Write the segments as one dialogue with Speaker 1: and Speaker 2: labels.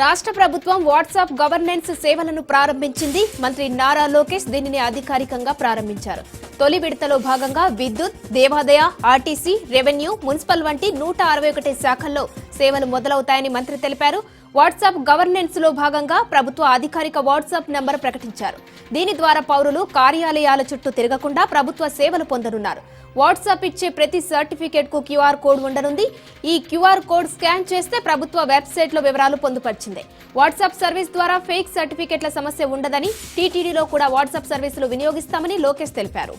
Speaker 1: రాష్ట్ర ప్రభుత్వం WhatsApp governance సేవలను ప్రారంభించింది. మంత్రి నారా లోకేష్ దీనిని అధికారికంగా ప్రారంభించారు. తొలి విడతలో భాగంగా విద్యుత్ దేవాదాయ ఆర్టీసీ రెవెన్యూ మున్సిపల్ వంటి నూట అరవై ఒకటి శాఖల్లో సేవలు మొదలవుతాయని మంత్రి తెలిపారు. వాట్సాప్ గవర్నెన్స్లో భాగంగా ప్రభుత్వ అధికారిక వాట్సాప్ నెంబర్ ప్రకటించారు. దీని ద్వారా పౌరులు కార్యాలయాల చుట్టూ తిరగకుండా ప్రభుత్వ సేవలు పొందనున్నారు. వాట్సాప్ ఇచ్చే ప్రతి సర్టిఫికేట్కు క్యూఆర్ కోడ్ ఉండనుంది. ఈ క్యూఆర్ కోడ్ స్కాన్ చేస్తే ప్రభుత్వ వెబ్సైట్లో వివరాలు పొందుపరిచింది. వాట్సాప్ సర్వీస్ ద్వారా ఫేక్ సర్టిఫికేట్ల సమస్య ఉండదని టీటీడీలో కూడా వాట్సాప్ సర్వీసులు వినియోగిస్తామని లోకేష్ తెలిపారు.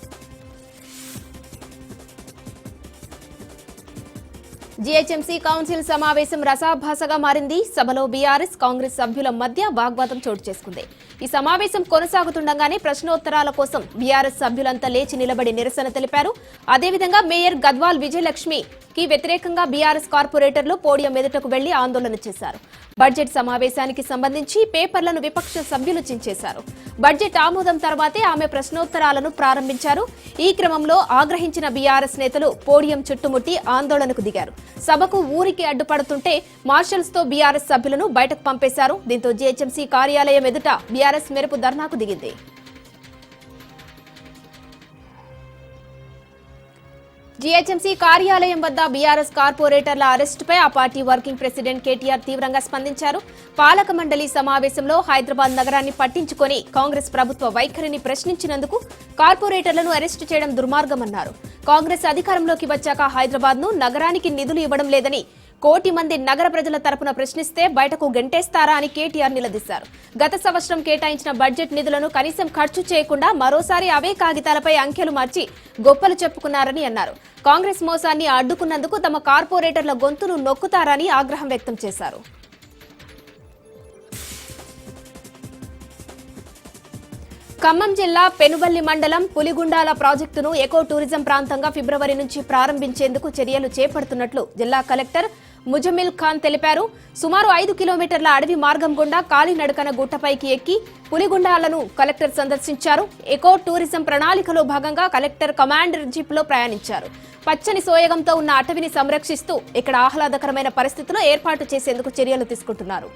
Speaker 1: జీహెచ్ఎంసీ కౌన్సిల్ సమావేశం రసాభాసగా మారింది. సభలో బీఆర్ఎస్ కాంగ్రెస్ సభ్యుల మధ్య వాగ్వాదం చోటు చేసుకుంది. ఈ సమావేశం కొనసాగుతుండగానే ప్రశ్నోత్తరాల కోసం బీఆర్ఎస్ సభ్యులంతా లేచి నిలబడి నిరసన తెలిపారు. అదేవిధంగా మేయర్ గద్వాల్ విజయలక్ష్మి కి వ్యతిరేకంగా బీఆర్ఎస్ కార్పొరేటర్లు పోడియం ఎదుటకు వెళ్ళి ఆందోళన చేశారు. బడ్జెట్ సమావేశానికి సంబంధించి పేపర్లను విపక్ష సభ్యులు చించేశారు. బడ్జెట్ ఆమోదం తర్వాతే ఆమె ప్రశ్నోత్తరాలను ప్రారంభించారు. ఈ క్రమంలో ఆగ్రహించిన బీఆర్ఎస్ నేతలు పోడియం చుట్టుముట్టి ఆందోళనకు దిగారు. సభకు ఊరికి అడ్డుపడుతుంటే మార్షల్స్తో బీఆర్ఎస్ సభ్యులను బయటకు పంపేశారు. దీంతో జీహెచ్ఎంసీ కార్యాలయం ఎదుట బీఆర్ఎస్ మెరుపు ధర్నాకు దిగింది. జీహెచ్ఎంసీ కార్యాలయం వద్ద బీఆర్ఎస్ కార్పొరేటర్ల అరెస్టుపై ఆ పార్టీ వర్కింగ్ ప్రెసిడెంట్ కేటీఆర్ తీవ్రంగా స్పందించారు. పాలక మండలి సమావేశంలో హైదరాబాద్ నగరాన్ని పట్టించుకొని కాంగ్రెస్ ప్రభుత్వ వైఖరిని ప్రశ్నించినందుకు కార్పొరేటర్లను అరెస్టు చేయడం దుర్మార్గమన్నారు. కాంగ్రెస్ అధికారంలోకి వచ్చాక హైదరాబాద్ను నగరానికి నిధులు ఇవ్వడం లేదని కోటి మంది నగర ప్రజల తరపున ప్రశ్నిస్తే బయటకు గెంటేస్తారా అని కేటీఆర్ నిలదీశారు. గత సంవత్సరం కేటాయించిన బడ్జెట్ నిధులను కనీసం ఖర్చు చేయకుండా మరోసారి అవే కాగితాలపై అంకెలు మార్చి గొప్పలు చెప్పుకున్నారని అన్నారు. కాంగ్రెస్ మోసాన్ని అడ్డుకున్నందుకు తమ కార్పొరేటర్ల గొంతును నొక్కుతారని ఆగ్రహం వ్యక్తం చేశారు. ఖమ్మం జిల్లా పెనుబల్లి మండలం పులిగుండాల ప్రాజెక్టును ఎకో టూరిజం ప్రాంతంగా ఫిబ్రవరి నుంచి ప్రారంభించేందుకు చర్యలు చేపడుతున్నట్లు జిల్లా కలెక్టర్ ముజమిల్ ఖాన్ తెలిపారు సుమారు ఐదు కిలోమీటర్ల అడవి మార్గం గుండా కాలినడకన గుట్టపైకి ఎక్కి పులిగుండాలను కలెక్టర్ సందర్శించారు. ఎకో టూరిజం ప్రణాళికలో భాగంగా కలెక్టర్ కమాండర్ జీప్లో ప్రయాణించారు. పచ్చని సోయగంతో ఉన్న అటవిని సంరక్షిస్తూ ఇక్కడ ఆహ్లాదకరమైన పరిస్థితులు ఏర్పాటు చేసేందుకు చర్యలు తీసుకుంటున్నారు.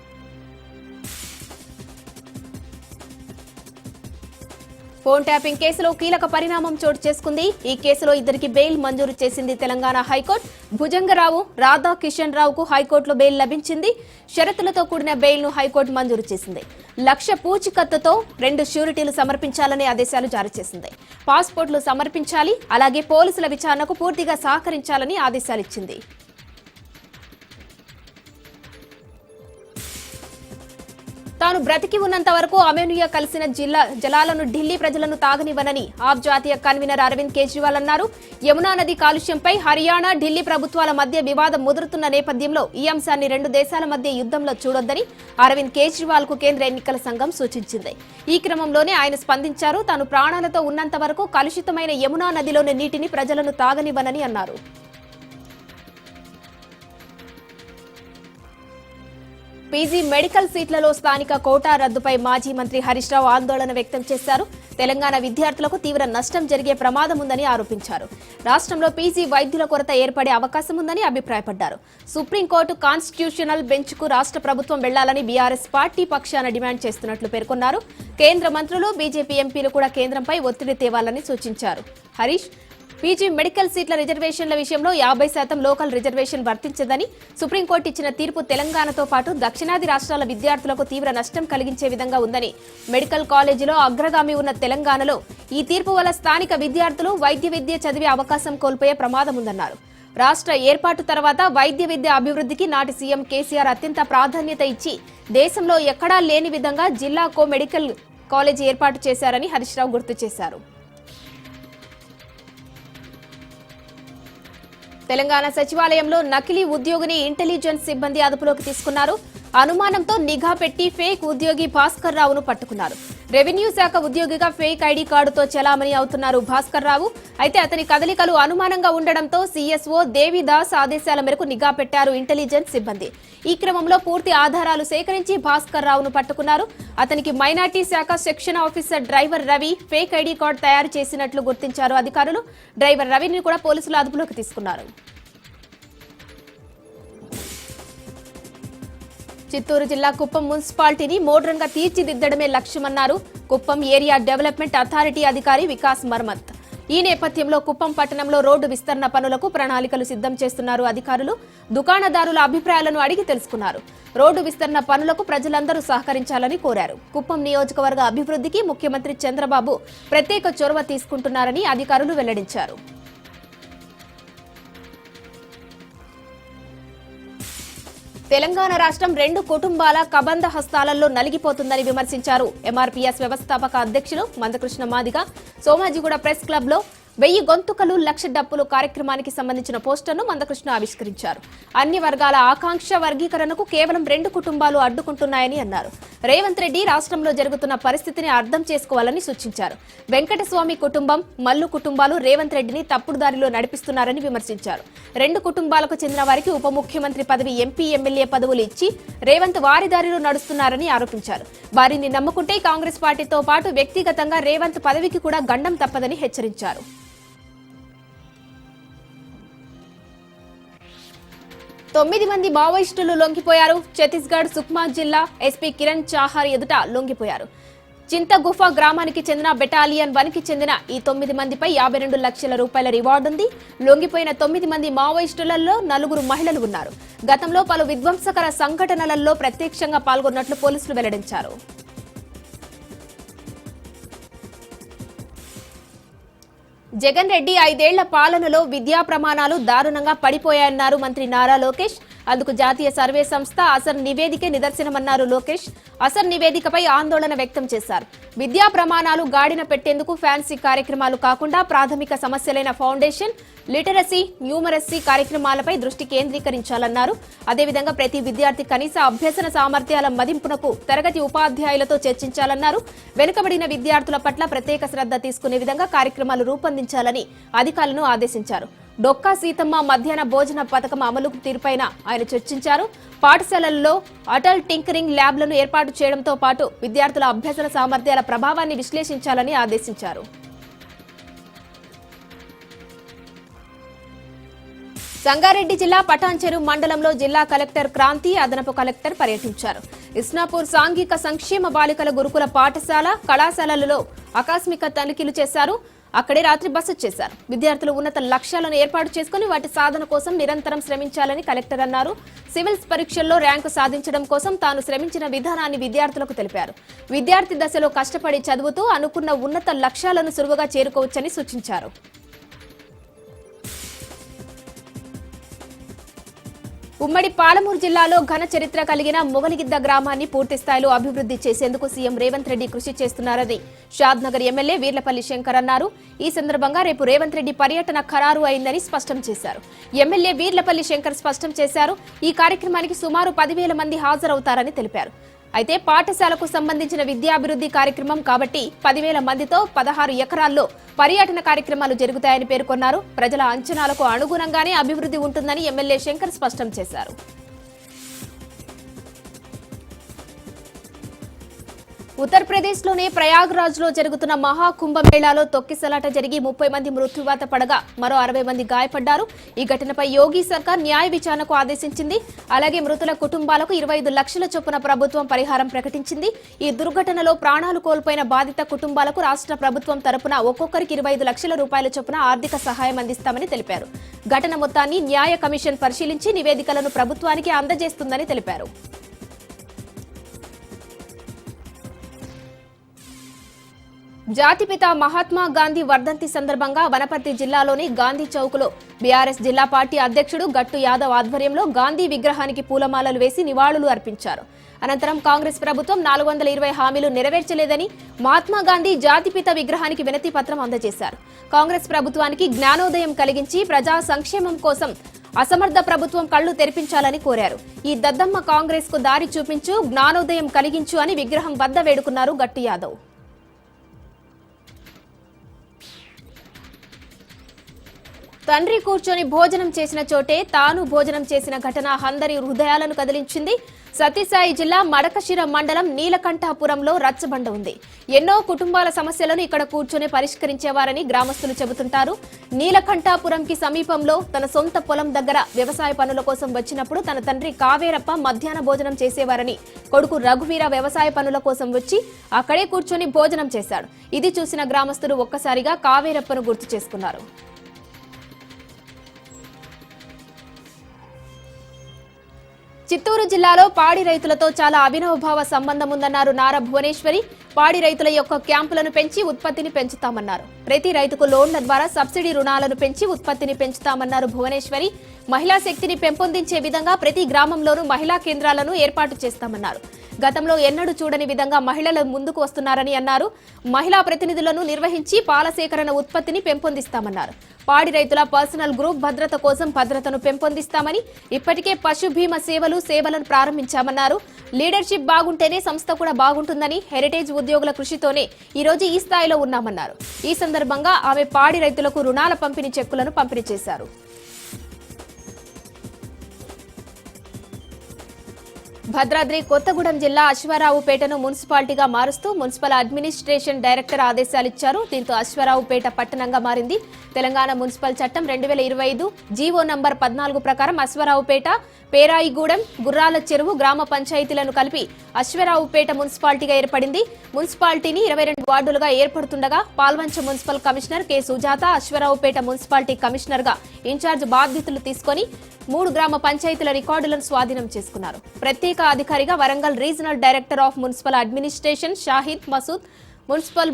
Speaker 1: ఫోన్ ట్యాపింగ్ కేసులో కీలక పరిణామం చోటు చేసుకుంది. ఈ కేసులో ఇద్దరికి బెయిల్ మంజూరు చేసింది తెలంగాణ హైకోర్టు. భుజంగరావు రాధా కిషన్ రావుకు హైకోర్టులో బెయిల్ లభించింది. షరతులతో కూడిన బెయిల్ను హైకోర్టు మంజూరు చేసింది. లక్ష పూచికత్తుతో రెండు ష్యూరిటీలు సమర్పించాలని ఆదేశాలు జారీ చేసింది. పాస్పోర్ట్లు సమర్పించాలి అలాగే పోలీసుల విచారణకు పూర్తిగా సహకరించాలని ఆదేశాలు తాను బ్రతికి ఉన్నంత వరకు అమెనుయ కలిసిన జిల్లా జలాలను ఢిల్లీ ప్రజలను తాగనివ్వనని ఆప్ జాతీయ కన్వీనర్ అరవింద్ కేజ్రీవాల్ అన్నారు. యమునా నది కాలుష్యంపై హర్యానా ఢిల్లీ ప్రభుత్వాల మధ్య వివాదం ముదురుతున్న నేపథ్యంలో ఈ అంశాన్ని రెండు దేశాల మధ్య యుద్ధంలో చూడొద్దని అరవింద్ కేజ్రీవాల్కు కేంద్ర ఎన్నికల సంఘం సూచించింది. ఈ క్రమంలోనే ఆయన స్పందించారు తాను ప్రాణాలతో ఉన్నంత వరకు కలుషితమైన యమునా నదిలోని నీటిని ప్రజలను తాగనివ్వనని అన్నారు. పీజీ మెడికల్ సీట్లలో స్థానిక కోటా రద్దుపై మాజీ మంత్రి హరీష్ రావు ఆందోళన వ్యక్తం చేశారు. తెలంగాణ విద్యార్థులకు తీవ్ర నష్టం జరిగే ప్రమాదం ఉందని ఆరోపించారు. రాష్ట్రంలో పీజీ వైద్యుల కొరత ఏర్పడే అవకాశం ఉందని అభిప్రాయపడ్డారు. సుప్రీంకోర్టు కాన్స్టిట్యూషనల్ బెంచ్కు రాష్ట్ర ప్రభుత్వం వెళ్ళాలని బీఆర్ఎస్ పార్టీ పక్షాన డిమాండ్ చేస్తున్నట్లు పేర్కొన్నారు. కేంద్ర మంత్రులు బీజేపీ ఎంపీలు కూడా కేంద్రంపై ఒత్తిడి తేవాలని సూచించారు. హరీష్ పీజీ మెడికల్ సీట్ల రిజర్వేషన్ల విషయంలో యాభై శాతం లోకల్ రిజర్వేషన్ వర్తించదని సుప్రీంకోర్టు ఇచ్చిన తీర్పు తెలంగాణతో పాటు దక్షిణాది రాష్ట్రాల విద్యార్థులకు తీవ్ర నష్టం కలిగించే విధంగా ఉందని మెడికల్ కాలేజీలో అగ్రగామి ఉన్న తెలంగాణలో ఈ తీర్పు వల్ల స్థానిక విద్యార్థులు వైద్య విద్య చదివే అవకాశం కోల్పోయే ప్రమాదం ఉందన్నారు. రాష్ట్ర ఏర్పాటు తర్వాత వైద్య విద్య అభివృద్ధికి నాటి సీఎం కేసీఆర్ అత్యంత ప్రాధాన్యత ఇచ్చి దేశంలో ఎక్కడా లేని విధంగా జిల్లా కో మెడికల్ కాలేజీ ఏర్పాటు చేశారని హరీష్ రావు గుర్తు చేశారు. తెలంగాణ సచివాలయంలో నకిలీ ఉద్యోగిని ఇంటెలిజెన్స్ సిబ్బంది అదుపులోకి తీసుకున్నారు. అనుమానంతో నిఘా పెట్టి ఫేక్ ఉద్యోగి భాస్కర్ రావును పట్టుకున్నారు. రెవెన్యూ శాఖ ఉద్యోగిగా ఫేక్ ఐడి కార్డుతో చెలామణి అవుతున్నారు భాస్కర్ రావు. అయితే అతని కదలికలు అనుమానంగా ఉండడంతో సీఎస్ఓ దేవిదాస్ ఆదేశాల మేరకు నిఘా పెట్టారు ఇంటెలిజెన్స్ సిబ్బంది. ఈ క్రమంలో పూర్తి ఆధారాలు సేకరించి భాస్కర్ రావును పట్టుకున్నారు. అతనికి మైనార్టీ శాఖ section officer driver Ravi fake ID card తయారు చేసినట్లు గుర్తించారు అధికారులు. డ్రైవర్ రవిని కూడా పోలీసులు అదుపులోకి తీసుకున్నారు. చిత్తూరు జిల్లా కుప్పం మున్సిపాలిటీని మోడ్రన్గా తీర్చిదిద్దడమే లక్ష్యమన్నారు. కుప్పం ఏరియా డెవలప్మెంట్ అథారిటీ అధికారి వికాస్ మర్మత్. ఈ నేపథ్యంలో కుప్పం పట్టణంలో రోడ్డు విస్తరణ పనులకు ప్రణాళికలు సిద్ధం చేస్తున్నారు అధికారులు. దుకాణదారుల అభిప్రాయాలను అడిగి తెలుసుకున్నారు. రోడ్డు విస్తరణ పనులకు ప్రజలందరూ సహకరించాలని కోరారు. కుప్పం నియోజకవర్గ అభివృద్ధికి ముఖ్యమంత్రి చంద్రబాబు ప్రత్యేక చొరవ తీసుకుంటున్నారని అధికారులు వెల్లడించారు. తెలంగాణ రాష్ట్రం రెండు కుటుంబాల కబంధ హస్తాలలో నలిగిపోతుందని విమర్శించారు. ఎంఆర్పీఎస్ వ్యవస్థాపక అధ్యక్షులు మందకృష్ణ మాదిగ సోమాజిగూడ ప్రెస్ క్లబ్లో వెయ్యి గొంతుకలు లక్ష డప్పులు కార్యక్రమానికి సంబంధించిన పోస్టర్ను మందకృష్ణ ఆవిష్కరించారు. అన్ని వర్గాల ఆకాంక్ష వర్గీకరణకు కేవలం రెండు కుటుంబాలు అడ్డుకుంటున్నాయని అన్నారు. రేవంత్ రెడ్డి రాష్ట్రంలో జరుగుతున్న పరిస్థితిని అర్థం చేసుకోవాలని సూచించారు. వెంకటస్వామి కుటుంబం మల్లు కుటుంబాలు రేవంత్ రెడ్డిని తప్పుడు దారిలో నడిపిస్తున్నారని విమర్శించారు. రెండు కుటుంబాలకు చెందిన వారికి ఉప ముఖ్యమంత్రి పదవి ఎంపీ ఎమ్మెల్యే పదవులు ఇచ్చి రేవంత్ వారి దారిలో నడుస్తున్నారని ఆరోపించారు. వారిని నమ్ముకుంటే కాంగ్రెస్ పార్టీతో పాటు వ్యక్తిగతంగా రేవంత్ పదవికి కూడా గండం తప్పదని హెచ్చరించారు. తొమ్మిది మంది మావోయిస్టులు లొంగిపోయారు. ఛత్తీస్గఢ్ సుక్మా జిల్లా ఎస్పీ కిరణ్ చాహార్ ఎదుట లొంగిపోయారు. చింతగుఫా గ్రామానికి చెందిన బెటాలియన్ వన్కి చెందిన ఈ తొమ్మిది మందిపై యాభై రెండు లక్షల రూపాయల రివార్డు ఉంది. లొంగిపోయిన తొమ్మిది మంది మావోయిస్టులలో నలుగురు మహిళలు ఉన్నారు. గతంలో పలు విధ్వంసకర సంఘటనలలో ప్రత్యక్షంగా పాల్గొన్నట్లు పోలీసులు వెల్లడించారు. జగన్ రెడ్డి ఐదేళ్ళ పాలనలో విద్యా ప్రమాణాలు దారుణంగా పడిపోయాయన్నారు మంత్రి నారా లోకేష్. అందుకు జాతీయ సర్వే సంస్థ అసర్ నివేదికే నిదర్శనమన్నారు లోకేష్. అసర్ నివేదికపై ఆందోళన వ్యక్తం చేశారు. విద్యా ప్రమాణాలు గాడిన పెట్టేందుకు ఫ్యాన్సీ కార్యక్రమాలు కాకుండా ప్రాథమిక సమస్యలైన ఫౌండేషన్ లిటరసీ న్యూమరసీ కార్యక్రమాలపై దృష్టి కేంద్రీకరించాలన్నారు. అదేవిధంగా ప్రతి విద్యార్థి కనీస అభ్యసన సామర్థ్యాల మదింపునకు తరగతి ఉపాధ్యాయులతో చర్చించాలన్నారు. వెనుకబడిన విద్యార్థుల పట్ల ప్రత్యేక శ్రద్ధ తీసుకునే విధంగా కార్యక్రమాలు రూపొందించాలని అధికారులను ఆదేశించారు. డొక్కా సీతమ్మ మధ్యాహ్న భోజన పథకం అమలు తీరుపైన ఆయన చర్చించారు. పాఠశాలల్లో అటల్ టింకరింగ్ ల్యాబ్లను ఏర్పాటు చేయడంతో పాటు విద్యార్థుల అభ్యసన సామర్థ్యాల ప్రభావాన్ని విశ్లేషించాలని ఆదేశించారు. సంగారెడ్డి జిల్లా పటాన్చెరు మండలంలో జిల్లా కలెక్టర్ క్రాంతి అదనపు కలెక్టర్ పర్యటించారు. ఇస్నాపూర్ సాంఘిక సంక్షేమ బాలికల గురుకుల పాఠశాల కళాశాలలలో ఆకస్మిక తనిఖీలు చేశారు. అక్కడే రాత్రి బస చేశారు. విద్యార్థులు ఉన్నత లక్ష్యాలను ఏర్పాటు చేసుకుని వాటి సాధన కోసం నిరంతరం శ్రమించాలని కలెక్టర్ అన్నారు. సివిల్స్ పరీక్షల్లో ర్యాంకు సాధించడం కోసం తాను శ్రమించిన విధానాన్ని విద్యార్థులకు తెలిపారు. విద్యార్థి దశలో కష్టపడి చదువుతూ అనుకున్న ఉన్నత లక్ష్యాలను సులువుగా చేరుకోవచ్చని సూచించారు. ఉమ్మడి పాలమూరు జిల్లాలో ఘన చరిత్ర కలిగిన మొగలిగిద్ద గ్రామాన్ని పూర్తి స్థాయిలో అభివృద్ధి చేసేందుకు సీఎం రేవంత్ రెడ్డి కృషి చేస్తున్నారని షాద్ నగర్ ఎమ్మెల్యే వీర్లపల్లి శంకర్ అన్నారు. ఈ సందర్భంగా రేపు రేవంత్ రెడ్డి పర్యటన ఖరారు అయిందని స్పష్టం చేశారు. ఎమ్మెల్యే వీర్లపల్లి శంకర్ స్పష్టం చేశారు. ఈ కార్యక్రమానికి సుమారు పదివేల మంది హాజరవుతారని తెలిపారు. అయితే పాఠశాలకు సంబంధించిన విద్యాభివృద్ధి కార్యక్రమం కాబట్టి పదివేల మందితో పదహారు ఎకరాల్లో పర్యటన కార్యక్రమాలు జరుగుతాయని పేర్కొన్నారు. ప్రజల అంచనాలకు అనుగుణంగానే అభివృద్ధి ఉంటుందని ఎమ్మెల్యే శంకర్ స్పష్టం చేశారు. ఉత్తరప్రదేశ్లోని ప్రయాగ్రాజ్లో జరుగుతున్న మహాకుంభమేళాలో తొక్కిసలాట జరిగి ముప్పై మంది మృత్యువాత పడగా మరో అరవై మంది గాయపడ్డారు. ఈ ఘటనపై యోగి సర్కార్ న్యాయ విచారణకు ఆదేశించింది. అలాగే మృతుల కుటుంబాలకు ఇరవై ఐదు లక్షల చొప్పున ప్రభుత్వం పరిహారం ప్రకటించింది. ఈ దుర్ఘటనలో ప్రాణాలు కోల్పోయిన బాధిత కుటుంబాలకు రాష్ట్ర ప్రభుత్వం తరపున ఒక్కొక్కరికి ఇరవై ఐదు లక్షల రూపాయల చొప్పున ఆర్థిక సహాయం అందిస్తామని తెలిపారు. ఘటన మొత్తాన్ని న్యాయ కమిషన్ పరిశీలించి నివేదికలను ప్రభుత్వానికి అందజేస్తుందని తెలిపారు. జాతిపిత మహాత్మా గాంధీ వర్ధంతి సందర్భంగా వనపర్తి జిల్లాలోని గాంధీ చౌక్లో బీఆర్ఎస్ జిల్లా పార్టీ అధ్యక్షుడు గట్టు యాదవ్ ఆధ్వర్యంలో గాంధీ విగ్రహానికి పూలమాలలు వేసి నివాళులు అర్పించారు. అనంతరం కాంగ్రెస్ ప్రభుత్వం నాలుగు వందల ఇరవై హామీలు నెరవేర్చలేదని మహాత్మా గాంధీ జాతిపిత విగ్రహానికి వినతి పత్రం అందజేశారు. కాంగ్రెస్ ప్రభుత్వానికి జ్ఞానోదయం కలిగించి ప్రజా సంక్షేమం కోసం అసమర్థ ప్రభుత్వం కళ్ళు తెరిపించాలని కోరారు. ఈ దద్దమ్మ కాంగ్రెస్కు దారి చూపించు జ్ఞానోదయం కలిగించు అని విగ్రహం వద్ద వేడుకున్నారు గట్టు యాదవ్. తండ్రి కూర్చొని భోజనం చేసిన చోటే తాను భోజనం చేసిన ఘటన అందరి హృదయాలను కదిలించింది. సత్యసాయి జిల్లా మడకశిర మండలం నీలకంఠాపురంలో రచ్చబండ ఉంది. ఎన్నో కుటుంబాల సమస్యలను ఇక్కడ కూర్చొని పరిష్కరించేవారని గ్రామస్తులు చెబుతుంటారు. నీలకంఠాపురంకి సమీపంలో తన సొంత పొలం దగ్గర వ్యవసాయ పనుల కోసం వచ్చినప్పుడు తన తండ్రి కావేరప్ప మధ్యాహ్న భోజనం చేసేవారని కొడుకు రఘువీర వ్యవసాయ పనుల కోసం వచ్చి అక్కడే కూర్చొని భోజనం చేశాడు. ఇది చూసిన గ్రామస్తులు ఒక్కసారిగా కావేరప్పను గుర్తు చేసుకున్నారు. చిత్తూరు జిల్లాలో పాడి రైతులతో చాలా అభినవభావ సంబంధం ఉందన్నారు నారా భువనేశ్వరి. పాడి రైతుల యొక్క క్యాంపులను పెంచి ఉత్పత్తిని పెంచుతామన్నారు. ప్రతి రైతుకు లోన్ల ద్వారా సబ్సిడీ రుణాలను పెంచి ఉత్పత్తిని పెంచుతామన్నారు భువనేశ్వరి. మహిళా శక్తిని పెంపొందించే విధంగా ప్రతి గ్రామంలోనూ మహిళా కేంద్రాలను ఏర్పాటు చేస్తామన్నారు. గతంలో ఎన్నడూ చూడని విధంగా మహిళలు ముందుకు వస్తున్నారని అన్నారు. మహిళా ప్రతినిధులను నిర్వహించి పాల సేకరణ ఉత్పత్తిని పెంపొందిస్తామన్నారు. పాడి రైతుల పర్సనల్ గ్రూప్ భద్రత కోసం భద్రతను పెంపొందిస్తామని ఇప్పటికే పశు భీమా సేవలు సేవలను ప్రారంభించామన్నారు. లీడర్షిప్ బాగుంటేనే సంస్థ కూడా బాగుంటుందని హెరిటేజ్ ఉద్యోగుల కృషితోనే ఈ రోజు ఈ స్థాయిలో ఉన్నామన్నారు. ఈ సందర్భంగా ఆమె పాడి రైతులకు రుణాల పంపిణీ చెక్కులను పంపిణీ చేశారు. భద్రాద్రి కొత్తగూడెం జిల్లా అశ్వారావుపేటను మున్సిపాలిటీగా మారుస్తూ మున్సిపల్ అడ్మినిస్ట్రేషన్ డైరెక్టర్ ఆదేశాలిచ్చారు. దీంతో అశ్వారావుపేట పట్టణంగా మారింది. తెలంగాణ మున్సిపల్ చట్టం రెండు వేల ఇరవై ఐదు జీవో నంబర్ పద్నాలుగు ప్రకారం అశ్వారావుపేట పేరాయిగూడెం గుర్రాల చెరువు గ్రామ పంచాయతీలను కలిపి అశ్వరావుపేట మున్సిపాలిటీగా ఏర్పడింది. మున్సిపాలిటీని ఇరవై రెండు వార్డులుగా ఏర్పడుతుండగా Palvancha municipal commissioner K. Sujatha Aswaraopeta municipality కమిషనర్గా ఇన్ఛార్జ్ బాధ్యతలు తీసుకొని మూడు గ్రామ పంచాయతీల రికార్డులను స్వాధీనం చేసుకున్నారు. ప్రత్యేక అధికారిగా Warangal regional director of municipal administration Shahid Masood municipal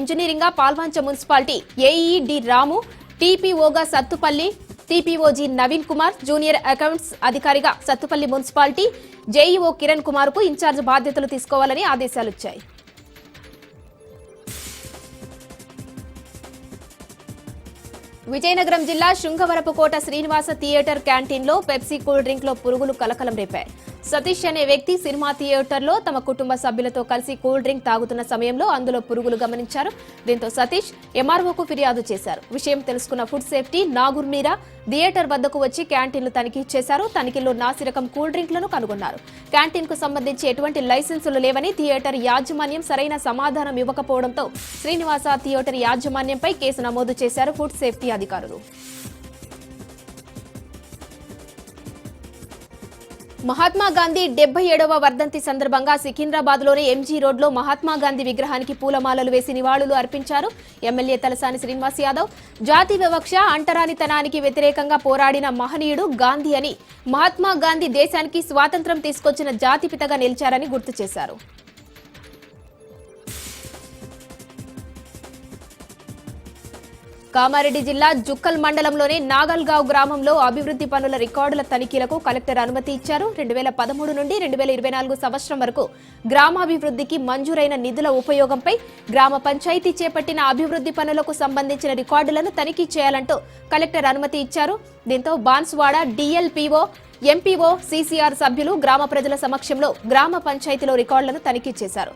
Speaker 1: ఇంజనీరింగ్గా Palvancha municipality AE D Ramu టీపీఓగా Sathupalli టీపీఓజీ నవీన్ కుమార్ జూనియర్ అకౌంట్స్ అధికారిగా సత్తుపల్లి మున్సిపాలిటీ జేఈఓ కిరణ్ కుమార్కు ఇన్ఛార్జ్ బాధ్యతలు తీసుకోవాలని ఆదేశాలిచ్చాయి. విజయనగరం జిల్లా శృంగవరపుకోట శ్రీనివాస థియేటర్ క్యాంటీన్లో పెప్సీ కూల్ డ్రింక్లో పురుగులు కలకలం రేపాయి. సతీష్ అనే వ్యక్తి సినిమా థియేటర్లో తమ కుటుంబ సభ్యులతో కలిసి కూల్ డ్రింక్ తాగుతున్న సమయంలో అందులో పురుగులు గమనించారు. దీంతో సతీష్ ఎంఆర్ఓకు ఫిర్యాదు చేశారు. విషయం తెలుసుకున్న food safety Nagoor Meera theatre వద్దకు వచ్చి క్యాంటీన్లు తనిఖీ చేశారు. తనిఖీల్లో నాసిరకం కూల్ డ్రింక్లను కనుగొన్నారు. క్యాంటీన్కు సంబంధించి ఎటువంటి లైసెన్సులు లేవని థియేటర్ యాజమాన్యం సరైన సమాధానం ఇవ్వకపోవడంతో శ్రీనివాస థియేటర్ యాజమాన్యంపై కేసు నమోదు చేశారు ఫుడ్ సేఫ్టీ అధికారులు. మహాత్మా గాంధీ డెబ్బై ఏడవ వర్ధంతి సందర్భంగా సికింద్రాబాద్లోని ఎంజీ రోడ్లో మహాత్మా గాంధీ విగ్రహానికి పూలమాలలు వేసి నివాళులు అర్పించారు. ఎమ్మెల్యే తలసాని శ్రీనివాస్ యాదవ్ జాతి వివక్ష అంటరానితనానికి వ్యతిరేకంగా పోరాడిన మహనీయుడు గాంధీ అని మహాత్మా గాంధీ దేశానికి స్వాతంత్రం తీసుకొచ్చిన జాతిపితగా నిలిచారని గుర్తు చేశారు. కామారెడ్డి జిల్లా జుక్కల్ మండలంలోని నాగల్గావ్ గ్రామంలో అభివృద్ధి పనుల రికార్డుల తనిఖీలకు కలెక్టర్ అనుమతి ఇచ్చారు. రెండు వేల పదమూడు నుండి రెండు వేల ఇరవై నాలుగు సంవత్సరం వరకు గ్రామాభివృద్ధికి మంజూరైన నిధుల ఉపయోగంపై గ్రామ పంచాయతీ చేపట్టిన అభివృద్ధి పనులకు సంబంధించిన రికార్డులను తనిఖీ చేయాలంటూ కలెక్టర్ అనుమతి ఇచ్చారు. దీంతో బాన్స్వాడ డిఎల్పిఓ ఎంపీఓ సీసీఆర్ సభ్యులు గ్రామ ప్రజల సమక్షంలో గ్రామ పంచాయతీలో రికార్డులను తనిఖీ చేశారు.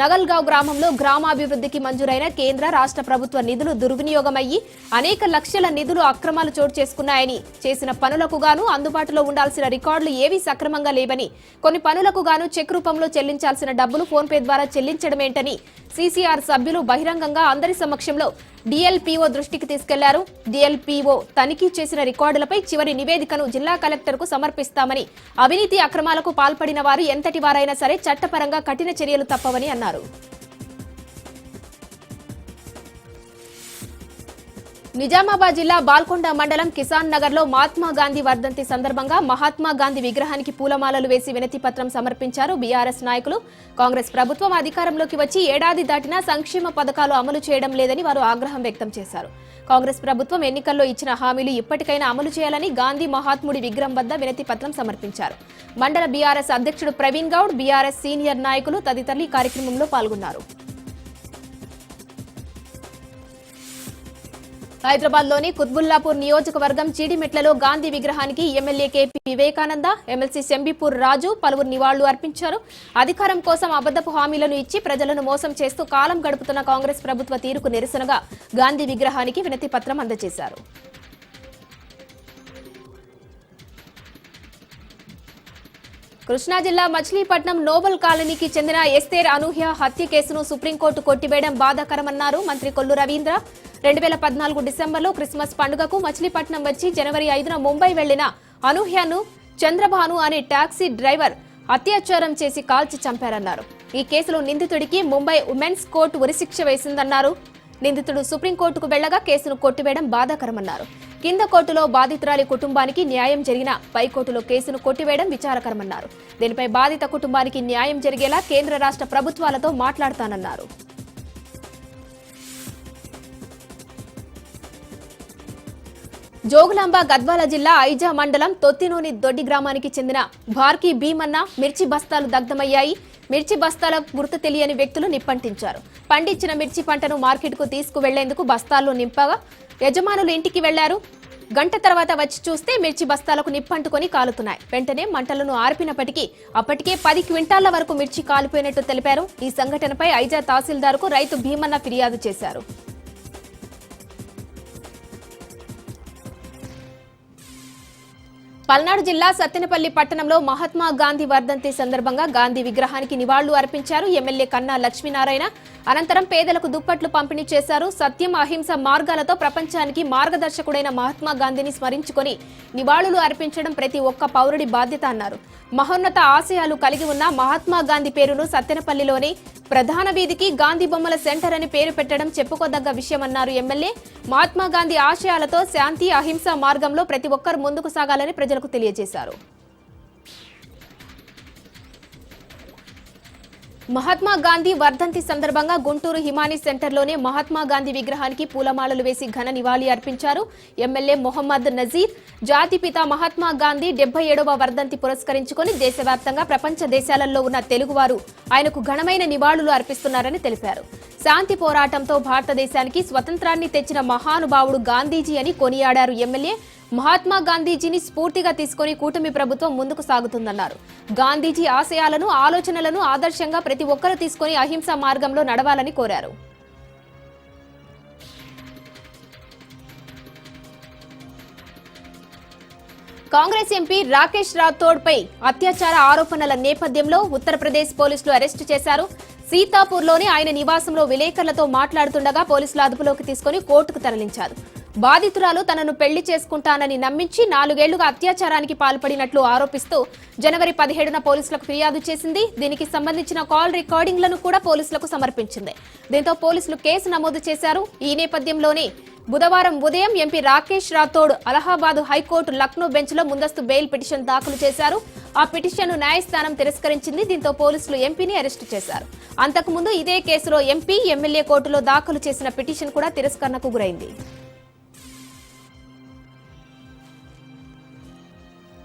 Speaker 1: నగల్గావ్ గ్రామంలో గ్రామాభివృద్ధికి మంజూరైన కేంద్ర రాష్ట్ర ప్రభుత్వ నిధులు దుర్వినియోగమయ్యి అనేక లక్షల నిధులు అక్రమాలు చోటు చేసుకున్నాయని. చేసిన పనులకు గాను అందుబాటులో ఉండాల్సిన రికార్డులు ఏవీ సక్రమంగా లేవని కొన్ని పనులకు గాను చెక్ రూపంలో చెల్లించాల్సిన డబ్బులు ఫోన్పే ద్వారా చెల్లించడమేంటని సీసీఆర్ సభ్యులు బహిరంగంగా అందరి సమక్షంలో డిఎల్పీఓ దృష్టికి తీసుకెళ్ళారు. డిఎల్పీఓ తనిఖీ చేసిన రికార్డులపై చివరి నివేదికను జిల్లా కలెక్టర్కు సమర్పిస్తామని అవినీతి అక్రమాలకు పాల్పడిన వారు ఎంతటి వారైనా సరే చట్టపరంగా కఠిన చర్యలు తప్పవని అన్నారు. నిజామాబాద్ జిల్లా బాల్కొండ మండలం కిసాన్ నగర్లో మహాత్మా గాంధీ వర్ధంతి సందర్భంగా మహాత్మా గాంధీ విగ్రహానికి పూలమాలలు వేసి వినతి పత్రం సమర్పించారు బీఆర్ఎస్ నాయకులు. కాంగ్రెస్ ప్రభుత్వం అధికారంలోకి వచ్చి ఏడాది దాటినా సంక్షేమ పథకాలు అమలు చేయడం లేదని వారు ఆగ్రహం వ్యక్తం చేశారు. కాంగ్రెస్ ప్రభుత్వం ఎన్నికల్లో ఇచ్చిన హామీలు ఇప్పటికైనా అమలు చేయాలని గాంధీ మహాత్ముడి విగ్రహం వద్ద వినతి పత్రం సమర్పించారు. మండల బీఆర్ఎస్ అధ్యక్షుడు ప్రవీణ్ గౌడ్ బీఆర్ఎస్ సీనియర్ నాయకులు తదితరులు ఈ కార్యక్రమంలో పాల్గొన్నారు. హైదరాబాద్లోని కుత్బుల్లాపూర్ నియోజకవర్గం చీడిమెట్లలో గాంధీ విగ్రహానికి MLA KP Vivekananda MLC Shambipur Raju పలువురు నివాళులు అర్పించారు. అధికారం కోసం అబద్దపు హామీలను ఇచ్చి ప్రజలను మోసం చేస్తూ కాలం గడుపుతున్న కాంగ్రెస్ ప్రభుత్వ తీరుకు నిరసనగా గాంధీ విగ్రహానికి వినతి పత్రం అందజేశారు. కృష్ణా జిల్లా మచిలీపట్నం నోబల్ కాలనీకి చెందిన ఎస్తేర్ అనూహ్య హత్య కేసును సుప్రీంకోర్టు కొట్టివేయడం బాధాకరమన్నారు మంత్రి కొల్లు రవీంద్ర. రెండు వేల పద్నాలుగు డిసెంబర్లో క్రిస్మస్ పండుగకు మచిలీపట్నం వచ్చి జనవరి ఐదున ముంబై వెళ్ళిన అనూహ్యను చంద్రభాను అనే టాక్సీ డ్రైవర్ అత్యాచారం చేసి కాల్చి చంపారన్నారు. ఈ కేసులో నిందితుడికి ముంబై ఉమెన్స్ కోర్టు ఉరిశిక్ష వేసిందన్నారు. నిందితుడు సుప్రీంకోర్టుకు వెళ్ళగా కేసును కొట్టివేయడం బాధాకరమన్నారు. కింద కోర్టులో బాధితురాలి కుటుంబానికి న్యాయం జరిగిన పై కోర్టులో కేసును కొట్టివేయడం విచారకరమన్నారు. దీనిపై బాధిత కుటుంబానికి న్యాయం జరిగేలా కేంద్ర రాష్ట్ర ప్రభుత్వాలతో మాట్లాడతానన్నారు. జోగులాంబ గద్వాల జిల్లా ఐజా మండలం తొత్తినూని దొడ్డి గ్రామానికి చెందిన భార్కీ భీమన్న మిర్చి బస్తాలు దగ్ధమయ్యాయి. మిర్చి బస్తాల గుర్తు తెలియని వ్యక్తులు నిప్పంటించారు. పండించిన మిర్చి పంటను మార్కెట్కు తీసుకువెళ్ళేందుకు బస్తాల్లో నింపగా యజమానులు ఇంటికి వెళ్ళారు. గంట తర్వాత వచ్చి చూస్తే మిర్చి బస్తాలకు నిప్పంటుకొని కాలుతున్నాయి. వెంటనే మంటలను ఆర్పినప్పటికీ అప్పటికే పది క్వింటాళ్ళ వరకు మిర్చి కాలిపోయినట్టు తెలిపారు. ఈ సంఘటనపై ఐజా తహసీల్దార్కు రైతు భీమన్న ఫిర్యాదు చేశారు. పల్నాడు జిల్లా సత్తెనపల్లి పట్టణంలో మహాత్మా గాంధీ వర్ధంతి సందర్భంగా గాంధీ విగ్రహానికి నివాళులు అర్పించారు. ఎమ్మెల్యే కన్నా లక్ష్మీనారాయణ అనంతరం పేదలకు దుప్పట్లు పంపిణీ చేశారు. సత్యం అహింస మార్గాలతో ప్రపంచానికి మార్గదర్శకుడైన మహాత్మా గాంధీని స్మరించుకొని నివాళులు అర్పించడం ప్రతి ఒక్క పౌరుడి బాధ్యత అన్నారు. మహోన్నత ఆశయాలు కలిగి ఉన్న మహాత్మా గాంధీ పేరును సత్తెనపల్లిలోని ప్రధాన వీధికి గాంధీ బొమ్మల సెంటర్ అని పేరు పెట్టడం చెప్పుకోదగ్గ విషయమన్నారు ఎమ్మెల్యే. మహాత్మా గాంధీ ఆశయాలతో శాంతి అహింస మార్గంలో ప్రతి ఒక్కరు ముందుకు సాగాలని ప్రజలకు తెలియజేశారు. మహాత్మా గాంధీ వర్ధంతి సందర్భంగా గుంటూరు హిమానీ సెంటర్లోనే మహాత్మా గాంధీ విగ్రహానికి పూలమాలలు వేసి ఘన నివాళి అర్పించారు. ఎమ్మెల్యే మొహమ్మద్ నజీర్ జాతిపిత మహాత్మా గాంధీ డెబ్బై ఏడవ వర్ధంతి పురస్కరించుకొని దేశవ్యాప్తంగా ప్రపంచ దేశాలలో ఉన్న తెలుగువారు ఆయనకు ఘనమైన నివాళులు అర్పిస్తున్నారని తెలిపారు. శాంతి పోరాటంతో భారతదేశానికి స్వతంత్రాన్ని తెచ్చిన మహానుభావుడు గాంధీజీ అని కొనియాడారు ఎమ్మెల్యే మహాత్మా గాంధీజీని స్ఫూర్తిగా తీసుకొని కూటమి ప్రభుత్వం ముందుకు సాగుతుందన్నారు. గాంధీజీ ఆశయాలను ఆలోచనలను ఆదర్శంగా ప్రతి ఒక్కరూ తీసుకొని అహింసా మార్గంలో నడవాలని కోరారు. కాంగ్రెస్ ఎంపీ రాకేష్ రాథోడ్ పై అత్యాచార ఆరోపణల నేపథ్యంలో ఉత్తరప్రదేశ్ పోలీసులు అరెస్టు చేశారు. సీతాపూర్లోని ఆయన నివాసంలో విలేకరులతో మాట్లాడుతుండగా పోలీసులు అదుపులోకి తీసుకుని కోర్టుకు తరలించారు. బాధితురాలు తనను పెళ్ళి చేసుకుంటానని నమ్మించి నాలుగేళ్ళుగా అత్యాచారానికి పాల్పడినట్లు ఆరోపిస్తూ జనవరి పదిహేడున పోలీసులకు ఫిర్యాదు చేసింది. దీనికి సంబంధించిన కాల్ రికార్డింగ్లను కూడా పోలీసులకు సమర్పించింది. దీంతో పోలీసులు కేసు నమోదు చేశారు. ఈ నేపథ్యంలోనే బుధవారం ఉదయం MP Rakesh Rathod Allahabad high court Lucknow బెంచ్లో ముందస్తు బెయిల్ పిటిషన్ దాఖలు చేశారు. ఆ పిటిషన్ను న్యాయస్థానం తిరస్కరించింది. దీంతో పోలీసులు ఎంపీని అరెస్టు చేశారు. అంతకుముందు ఇదే కేసులో ఎంపీ ఎమ్మెల్యే కోర్టులో దాఖలు చేసిన పిటిషన్ కూడా తిరస్కరణకు గురైంది.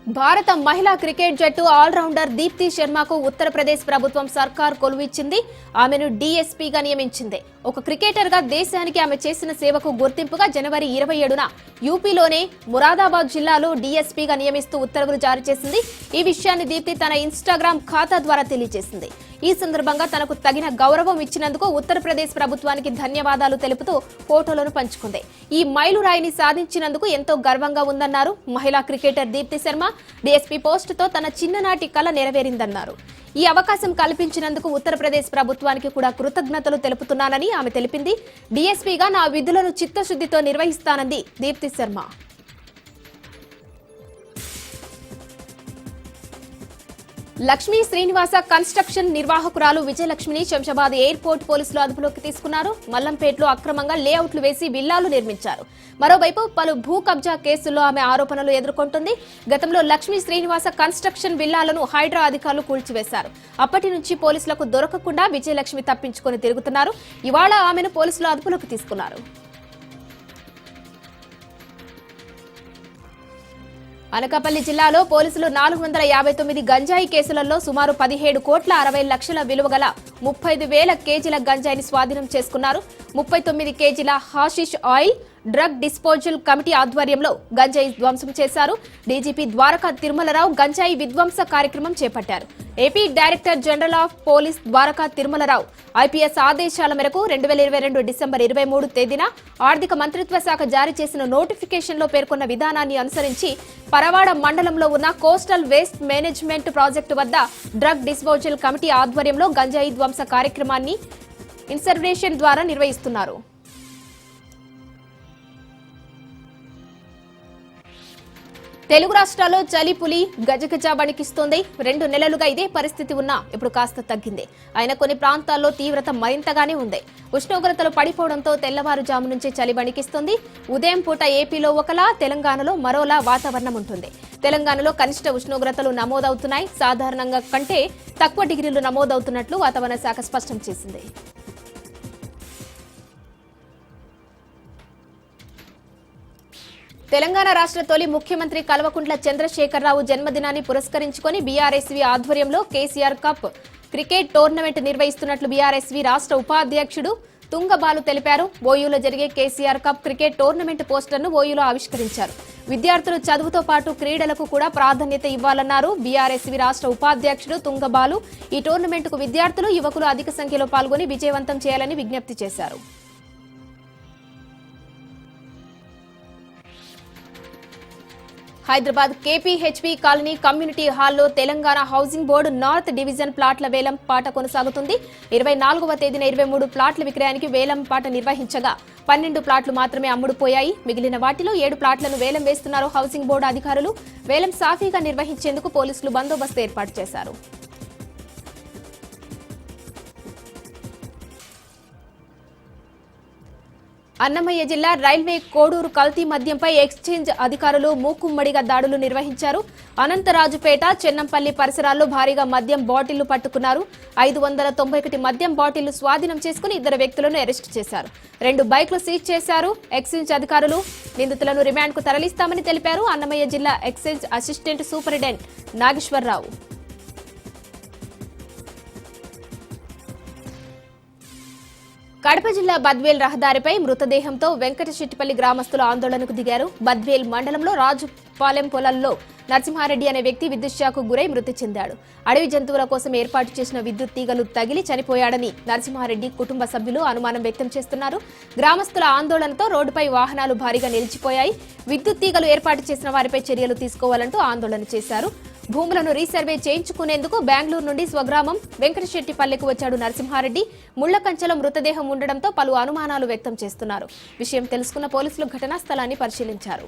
Speaker 1: భారత మహిళా క్రికెట్ జట్టు ఆల్రౌండర్ దీప్తి శర్మకు ఉత్తరప్రదేశ్ ప్రభుత్వం సర్కార్ కొలువిచ్చింది. ఆమెను డీఎస్పీగా నియమించింది. ఒక క్రికెటర్గా దేశానికి ఆమె చేసిన సేవకు గుర్తింపుగా జనవరి ఇరవై ఏడున యూపీలోనే మురాదాబాద్ జిల్లాలో డీఎస్పీగా నియమిస్తూ ఉత్తర్వులు జారీ చేసింది. ఈ విషయాన్ని దీప్తి తన ఇన్స్టాగ్రామ్ ఖాతా ద్వారా తెలియజేసింది. ఈ సందర్భంగా తనకు తగిన గౌరవం ఇచ్చినందుకు ఉత్తరప్రదేశ్ ప్రభుత్వానికి ధన్యవాదాలు తెలుపుతూ ఫోటోలను పంచుకుంది. ఈ మైలురాయిని సాధించినందుకు ఎంతో గర్వంగా ఉందన్నారు. మహిళా క్రికెటర్ దీప్తి శర్మ డీఎస్పీ పోస్టుతో తన చిన్ననాటి కళ నెరవేరిందన్నారు. ఈ అవకాశం కల్పించినందుకు ఉత్తరప్రదేశ్ ప్రభుత్వానికి కూడా కృతజ్ఞతలు తెలుపుతున్నానని ఆమె తెలిపింది. డీఎస్పీగా నా విధులను చిత్తశుద్ధితో నిర్వహిస్తానంది దీప్తి శర్మ. లక్ష్మీ శ్రీనివాస కన్స్ట్రక్షన్ నిర్వాహకురాలు విజయలక్ష్మిని శంషాబాద్ ఎయిర్పోర్ట్ పోలీసులు అదుపులోకి తీసుకున్నారు. మల్లంపేటలో అక్రమంగా లేఅవుట్లు వేసి విల్లాలు నిర్మించారు. మరోవైపు పలు భూ కబ్జా కేసుల్లో ఆమె ఆరోపణలు ఎదుర్కొంటుంది. గతంలో లక్ష్మీ శ్రీనివాస కన్స్ట్రక్షన్ విల్లాలను హైడ్రా అధికారులు కూల్చివేశారు. అప్పటి నుంచి పోలీసులకు దొరకకుండా విజయలక్ష్మి తప్పించుకొని తిరుగుతున్నారు. ఇవాళ ఆమెను పోలీసులు అదుపులోకి తీసుకున్నారు. అనకాపల్లి జిల్లాలో పోలీసులు నాలుగు వందల యాభై తొమ్మిది గంజాయి కేసులలో సుమారు పదిహేడు కోట్ల అరవై లక్షల విలువ గల ముప్పై వేల కేజీల గంజాయిని స్వాధీనం చేసుకున్నారు. ముప్పై తొమ్మిది కేజీల hashish oil drug disposal committee ఆధ్వర్యంలో గంజాయి ధ్వంసం చేశారు. డీజీపీ ద్వారకా తిరుమలరావు గంజాయి విధ్వంస కార్యక్రమం చేపట్టారు. AP director general of police Dwaraka Tirumalarao IPS ఆదేశాల మేరకు రెండు వేల ఇరవై రెండు డిసెంబర్ ఇరవై మూడు తేదీన ఆర్థిక మంత్రిత్వ శాఖ జారీ చేసిన నోటిఫికేషన్లో పేర్కొన్న విధానాన్ని అనుసరించి పరవాడ మండలంలో ఉన్న కోస్టల్ వేస్ట్ మేనేజ్మెంట్ ప్రాజెక్టు వద్ద డ్రగ్ డిస్పోజల్ కమిటీ ఆధ్వర్యంలో గంజాయి ధ్వంస కార్యక్రమాన్ని ఇన్సర్వేషన్ ద్వారా నిర్వహిస్తున్నారు. తెలుగు రాష్ట్రాల్లో చలి పులి గజగజ వణికిస్తోంది రెండు నెలలుగా ఇదే పరిస్థితి ఉన్నా ఇప్పుడు కాస్త తగ్గింది. అయినా కొన్ని ప్రాంతాల్లో తీవ్రత మరింతగానే ఉంది. ఉష్ణోగ్రతలు పడిపోవడంతో తెల్లవారుజాము నుంచి చలి వణికిస్తుంది ఉదయం పూట ఏపీలో ఒకలా తెలంగాణలో మరోలా వాతావరణం ఉంటుంది. తెలంగాణలో కనిష్ట ఉష్ణోగ్రతలు నమోదవుతున్నాయి. సాధారణంగా కంటే తక్కువ డిగ్రీలు నమోదవుతున్నట్లు వాతావరణ శాఖ స్పష్టం చేసింది. తెలంగాణ రాష్ట్ర తొలి ముఖ్యమంత్రి కల్వకుంట్ల చంద్రశేఖరరావు జన్మదినాన్ని పురస్కరించుకొని బీఆర్ఎస్వి ఆధ్వర్యంలో కేసీఆర్ కప్ క్రికెట్ టోర్నమెంట్ నిర్వహిస్తున్నట్లు బీఆర్ఎస్వి రాష్ట్ర ఉపాధ్యక్షుడు తుంగబాలు తెలిపారు. ఓయూలో జరిగే కేసీఆర్ కప్ క్రికెట్ టోర్నమెంట్ పోస్టర్ను ఓయూలో ఆవిష్కరించారు. విద్యార్థులు చదువుతో పాటు క్రీడలకు కూడా ప్రాధాన్యత ఇవ్వాలన్నారు. బీఆర్ఎస్వి రాష్ట్ర ఉపాధ్యక్షుడు తుంగబాలు. ఈ టోర్నమెంట్కు విద్యార్థులు యువకులు అధిక సంఖ్యలో పాల్గొని విజయవంతం చేయాలని విజ్ఞప్తి చేశారు. హైదరాబాద్ కేపీహెచ్పి కాలనీ కమ్యూనిటీ హాల్లో Telangana housing board north division ప్లాట్ల వేలం పాట కొనసాగుతుంది. ఇరవై నాలుగవ తేదీన ఇరవై మూడు ప్లాట్ల విక్రయానికి వేలం పాట నిర్వహించగా పన్నెండు ప్లాట్లు మాత్రమే అమ్ముడుపోయాయి మిగిలిన వాటిలో ఏడు ప్లాట్లను వేలం వేస్తున్నారు హౌసింగ్ బోర్డు అధికారులు. వేలం సాఫీగా నిర్వహించేందుకు పోలీసులు బందోబస్తు ఏర్పాటు చేశారు. అన్నమయ్య జిల్లా రైల్వే కోడూరు కల్తీ మద్యంపై ఎక్స్చేంజ్ అధికారులు మూకుమ్మడిగా దాడులు నిర్వహించారు. అనంతరాజుపేట చెన్నంపల్లి పరిసరాల్లో భారీగా మద్యం బాటిళ్ళు పట్టుకున్నారు. ఐదు వందల తొంభై ఒకటి మద్యం బాటిళ్ళు స్వాధీనం చేసుకుని ఇద్దరు వ్యక్తులను అరెస్టు చేశారు. రెండు బైక్లు సీజ్ చేశారు. ఎక్స్చేంజ్ అధికారులు నిందితులను రిమాండ్కు తరలిస్తామని తెలిపారు. అన్నమయ్య జిల్లా exchange assistant superintendent Nageswararao. Kadapa జిల్లా బద్వేల్ రహదారిపై మృతదేహంతో వెంకటశెట్టిపల్లి గ్రామస్తులు ఆందోళనకు దిగారు. బద్వేల్ మండలంలో రాజుపాలెం పొలంలో నరసింహారెడ్డి అనే వ్యక్తి విద్యుత్ షాకు గురై మృతి చెందాడు. అడవి జంతువుల కోసం ఏర్పాటు చేసిన విద్యుత్ తీగలు తగిలి చనిపోయాడని నరసింహారెడ్డి కుటుంబ సభ్యులు అనుమానం వ్యక్తం చేస్తున్నారు. గ్రామస్తుల ఆందోళనతో రోడ్డుపై వాహనాలు భారీగా నిలిచిపోయాయి. విద్యుత్ తీగలు ఏర్పాటు చేసిన వారిపై చర్యలు తీసుకోవాలంటూ ఆందోళన చేశారు. భూములను రీసర్వే చేయించుకునేందుకు బెంగళూరు నుండి స్వగ్రామం వెంకటశెట్టిపల్లెకు వచ్చాడు నరసింహారెడ్డి. ముళ్ళకంచెలో మృతదేహం ఉండడంతో పలు అనుమానాలు వ్యక్తం చేస్తున్నారు. విషయం తెలుసుకున్న పోలీసులు ఘటనా స్థలాన్ని పరిశీలించారు.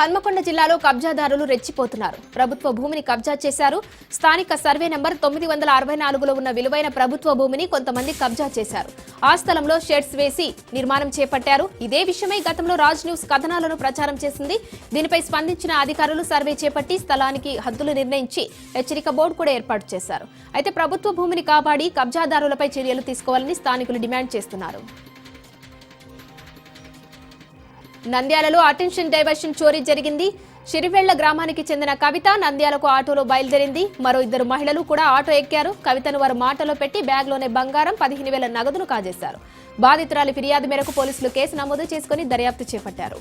Speaker 1: హన్మకొండ జిల్లాలో కబ్జాదారులు రెచ్చిపోతున్నారు. ప్రభుత్వ భూమిని కబ్జా చేశారు. స్థానిక సర్వే నెంబర్ తొమ్మిది వందల అరవై నాలుగులో ఉన్న విలువైన ప్రభుత్వ భూమిని కొంతమంది కబ్జా చేశారు. ఆ స్థలంలో షెడ్స్ వేసి నిర్మాణం చేపట్టారు. ఇదే విషయమై గతంలో రాజ్ న్యూస్ కథనాలను ప్రచారం చేసింది. దీనిపై స్పందించిన అధికారులు సర్వే చేపట్టి స్థలానికి హద్దులు నిర్ణయించి హెచ్చరిక బోర్డు కూడా ఏర్పాటు చేశారు. అయితే ప్రభుత్వ భూమిని కాపాడి కబ్జాదారులపై చర్యలు తీసుకోవాలని స్థానికులు డిమాండ్ చేస్తున్నారు. నంద్యాలలో అటెన్షన్ డైవర్షన్ చోరీ జరిగింది. సిరివెళ్ళ గ్రామానికి చెందిన కవిత నంద్యాలకు ఆటోలో బయలుదేరింది. మరో ఇద్దరు మహిళలు కూడా ఆటో ఎక్కారు. కవితను వారు మాటలో పెట్టి బ్యాగ్లోనే బంగారం పదిహేను వేల నగదును కాజేశారు. బాధితురాలి ఫిర్యాదు మేరకు పోలీసులు కేసు నమోదు చేసుకుని దర్యాప్తు చేపట్టారు.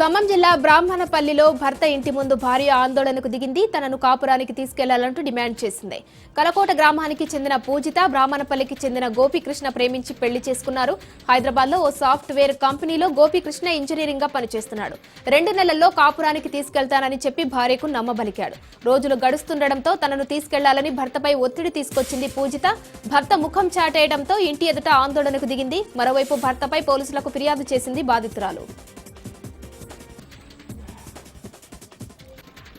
Speaker 1: ఖమ్మం జిల్లా బ్రాహ్మణపల్లిలో భర్త ఇంటి ముందు భార్య ఆందోళనకు దిగింది. తనను కాపురానికి తీసుకెళ్ళాలంటూ డిమాండ్ చేసింది. కలకోట గ్రామానికి చెందిన పూజిత బ్రాహ్మణపల్లికి చెందిన గోపీకృష్ణ ప్రేమించి పెళ్ళి చేసుకున్నారు. హైదరాబాద్లో ఓ సాఫ్ట్వేర్ కంపెనీలో గోపీకృష్ణ ఇంజనీరింగ్గా పనిచేస్తున్నాడు. రెండు నెలల్లో కాపురానికి తీసుకెళ్తానని చెప్పి భార్యకు నమ్మబలికాడు. రోజులు గడుస్తుండటంతో తనను తీసుకెళ్ళాలని భర్తపై ఒత్తిడి తీసుకొచ్చింది పూజిత. భర్త ముఖం చాటేయడంతో ఇంటి ఎదుట ఆందోళనకు దిగింది. మరోవైపు భర్తపై పోలీసులకు ఫిర్యాదు చేసింది బాధితురాలు.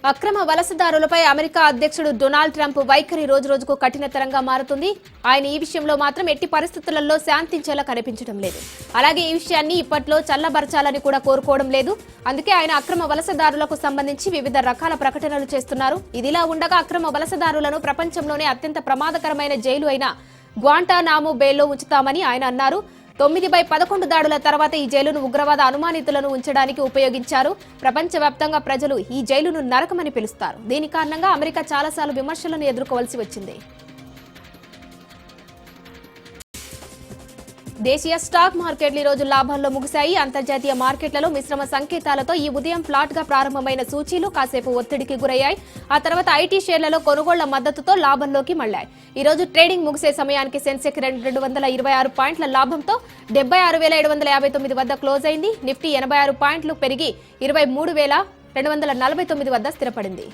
Speaker 1: అక్రమ వలసదారులపై అమెరికా అధ్యక్షుడు డొనాల్డ్ ట్రంప్ వైఖరి రోజు రోజుకు కఠినతరంగా మారుతుంది. ఆయన ఈ విషయంలో మాత్రం ఎట్టి పరిస్థితులలో శాంతించేలా కనిపించడం లేదు. అలాగే ఈ విషయాన్ని ఇప్పట్లో చల్లబరచాలని కూడా కోరుకోవడం లేదు. అందుకే ఆయన అక్రమ వలసదారులకు సంబంధించి వివిధ రకాల ప్రకటనలు చేస్తున్నారు. ఇదిలా ఉండగా అక్రమ వలసదారులను ప్రపంచంలోనే అత్యంత ప్రమాదకరమైన జైలు అయిన గ్వాంటానామో బేలో ఉంచుతామని ఆయన అన్నారు. తొమ్మిది బై పదకొండు దాడుల తర్వాత ఈ జైలును ఉగ్రవాద అనుమానితులను ఉంచడానికి ఉపయోగించారు. ప్రపంచవ్యాప్తంగా ప్రజలు ఈ జైలును నరకమని పిలుస్తారు. దీని కారణంగా అమెరికా చాలాసార్లు విమర్శలను ఎదుర్కోవాల్సి వచ్చింది. దేశీయ స్టాక్ మార్కెట్లు ఈ రోజు లాభాల్లో ముగిశాయి. అంతర్జాతీయ మార్కెట్లలో మిశ్రమ సంకేతాలతో ఈ ఉదయం ఫ్లాట్గా ప్రారంభమైన సూచీలు కాసేపు ఒత్తిడికి గురయ్యాయి. ఆ తర్వాత ఐటీ షేర్లలో కొనుగోళ్ళ మద్దతుతో లాభంలోకి మళ్ళాయి ఈ రోజు ట్రేడింగ్ ముగిసే సమయానికి సెన్సెక్ రెండు రెండు వందల ఇరవై ఆరు పాయింట్ల లాభంతో డెబ్బై ఆరు వేల ఏడు వందల యాభై తొమ్మిది వద్ద క్లోజ్ అయింది. నిఫ్టీ ఎనభై ఆరు పాయింట్లు పెరిగి ఇరవై మూడు వేల రెండు వందల నలభై తొమ్మిది వద్ద స్థిరపడింది.